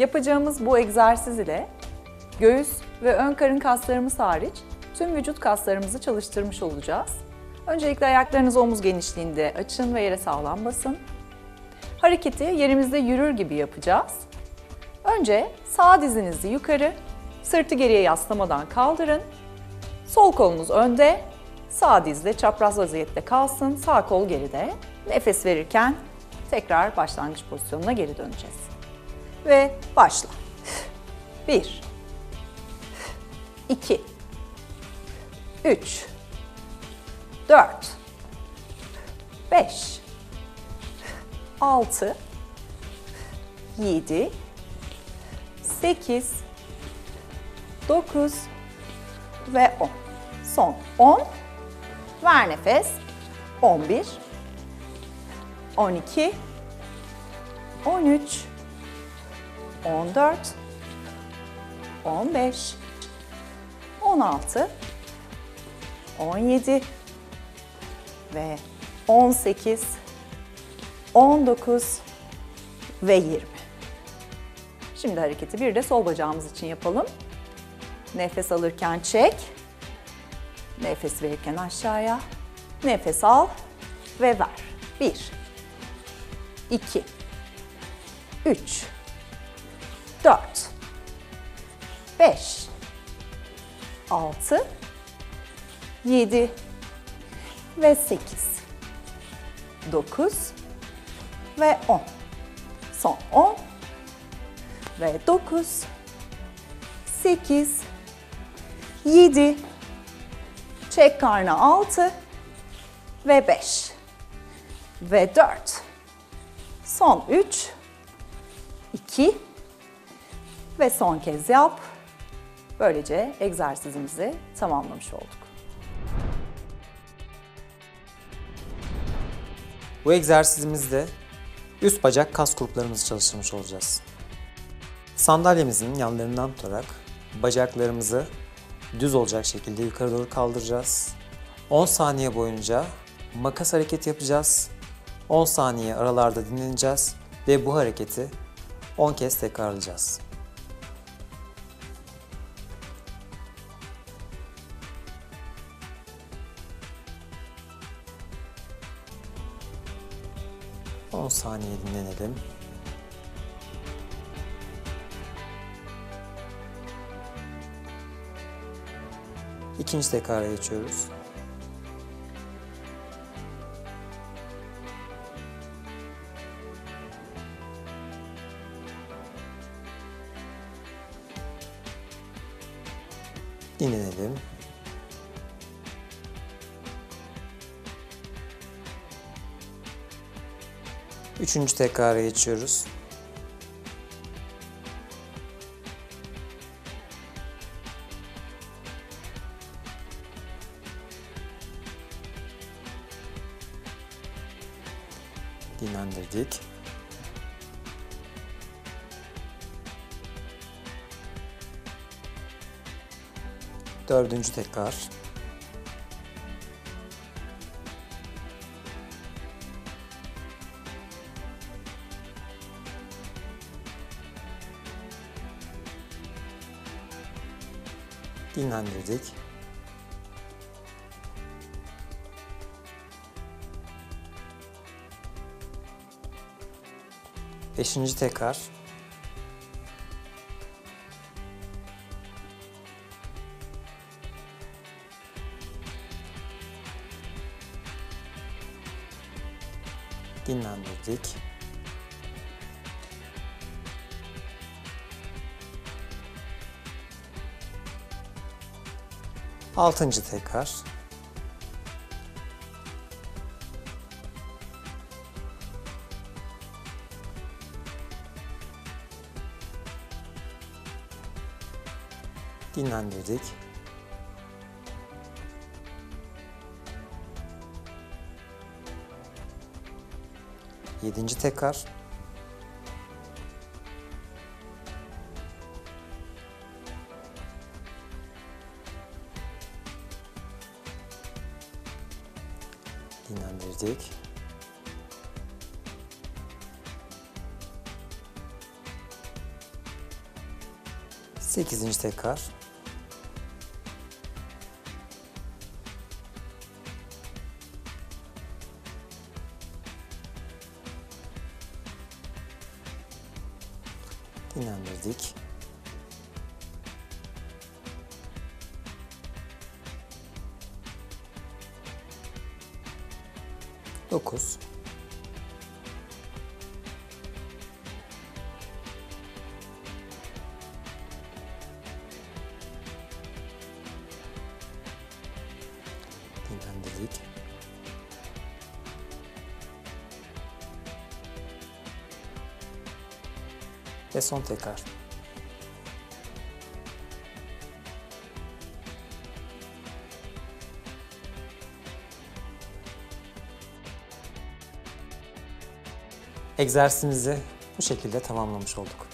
Yapacağımız bu egzersiz ile göğüs ve ön karın kaslarımız hariç tüm vücut kaslarımızı çalıştırmış olacağız. Öncelikle ayaklarınızı omuz genişliğinde açın ve yere sağlam basın. Hareketi yerimizde yürür gibi yapacağız. Önce sağ dizinizi yukarı, sırtı geriye yaslamadan kaldırın. Sol kolunuz önde, sağ dizle çapraz vaziyette kalsın, sağ kol geride. Nefes verirken tekrar başlangıç pozisyonuna geri döneceğiz. Ve başla. 1 2 3 4 5 6 7 8 9 ve 10. Son 10. Ver nefes. 11 12 13 14 15 16 17 ve 18 19 ve 20. Şimdi hareketi bir de sol bacağımız için yapalım. Nefes alırken çek. Nefes verirken aşağıya. Nefes al ve ver. 1 2 3 4 5 6 7 ve 8 9 ve 10 son 10 ve 9 8 7 çek karnı 6 ve 5 ve 4 son 3 2 ve son kez yap. Böylece egzersizimizi tamamlamış olduk. Bu egzersizimizde üst bacak kas gruplarımızı çalıştırmış olacağız. Sandalyemizin yanlarından tutarak bacaklarımızı düz olacak şekilde yukarı doğru kaldıracağız. 10 saniye boyunca makas hareketi yapacağız. 10 saniye aralarda dinleneceğiz ve bu hareketi 10 kez tekrarlayacağız. On saniye dinlenelim. İkinci tekrara geçiyoruz. Dinlenelim. Üçüncü tekrara geçiyoruz. Dinlendirdik. Dördüncü tekrar. Dinlendirdik. Beşinci tekrar. Dinlendirdik. Altıncı tekrar. Dinlendirdik. Yedinci tekrar. Dinlendirdik. 8. tekrar. Dinlendirdik. Dokuz. Dinlendirdik. Ve son tekrar. Egzersizimizi bu şekilde tamamlamış olduk.